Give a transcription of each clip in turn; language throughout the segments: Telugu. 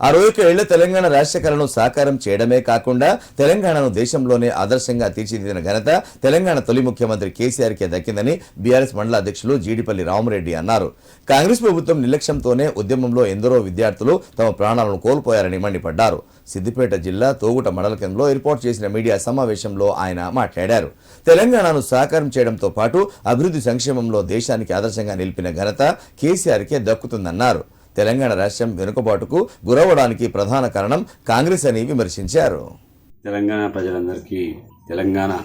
ఆ రోజుకి ఏళ్ళ తెలంగాణ రాష్ట్ర కళను సాకారం చేయడమే కాకుండా తెలంగాణను దేశంలోనే ఆదర్శంగా తీర్చిదిద్దిన ఘనత తెలంగాణ తొలి ముఖ్యమంత్రి కేసీఆర్కే దక్కిందని బీఆర్ఎస్ మండల అధ్యక్షులు జీడిపల్లి రామరెడ్డి అన్నారు. కాంగ్రెస్ ప్రభుత్వం నిర్లక్ష్యంతోనే ఉద్యమంలో ఎందరో విద్యార్థులు తమ ప్రాణాలను కోల్పోయారని మండిపడ్డారు. సిద్దిపేట జిల్లా తోగుట మండల కేంద్రంలో ఏర్పాటు చేసిన మీడియా సమావేశంలో ఆయన మాట్లాడారు. తెలంగాణను సాకారం చేయడంతో పాటు అభివృద్ధి సంక్షేమంలో దేశానికి ఆదర్శంగా నిలిపిన ఘనత కేసీఆర్కే దక్కుతుందన్నారు. తెలంగాణ రాష్ట్రం వెనుకబాటుకు గురవడానికి ప్రధాన కారణం కాంగ్రెస్ అని విమర్శించారు. తెలంగాణ ప్రజలందరికీ తెలంగాణ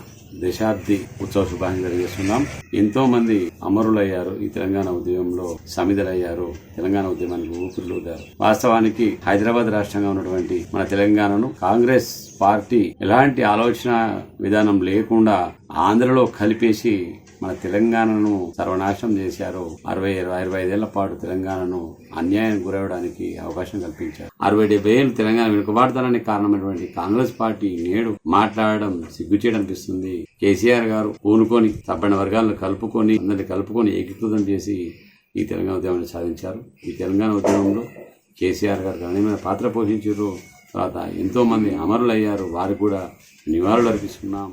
దశాబ్ది ఉత్సవ శుభాకాంక్షలు తెలియజేస్తున్నాం. ఎంతో మంది అమరులయ్యారు. ఈ తెలంగాణ ఉద్యమంలో సమిధులయ్యారు. తెలంగాణ ఉద్యమానికి ఊపిరిలూదారు. వాస్తవానికి హైదరాబాద్ రాష్ట్రంగా ఉన్నటువంటి మన తెలంగాణను కాంగ్రెస్ పార్టీ ఎలాంటి ఆలోచన విధానం లేకుండా ఆంధ్రలో కలిపేసి మన తెలంగాణను సర్వనాశనం చేశారు. అరవై ఇరవై ఐదేళ్ళ పాటు తెలంగాణను అన్యాయం గురవడానికి అవకాశం కల్పించారు. అరవై డెబ్బై ఏళ్ళు తెలంగాణ వెనుకబాటుతానికి కారణమైనటువంటి కాంగ్రెస్ పార్టీ నేడు మాట్లాడడం సిగ్గు అనిపిస్తుంది కేసీఆర్ గారు పూనుకొని తప్పని వర్గాలను కలుపుకొని అందరిని కలుపుకొని ఏకీకృతం చేసి ఈ తెలంగాణ ఉద్యమాన్ని సాధించారు. ఈ తెలంగాణ ఉద్యమంలో కేసీఆర్ గారు గణనీయమైన పాత్ర పోషించారు. తర్వాత ఎంతోమంది అమరులయ్యారు. వారికి కూడా నివాళులు అర్పిస్తున్నాం.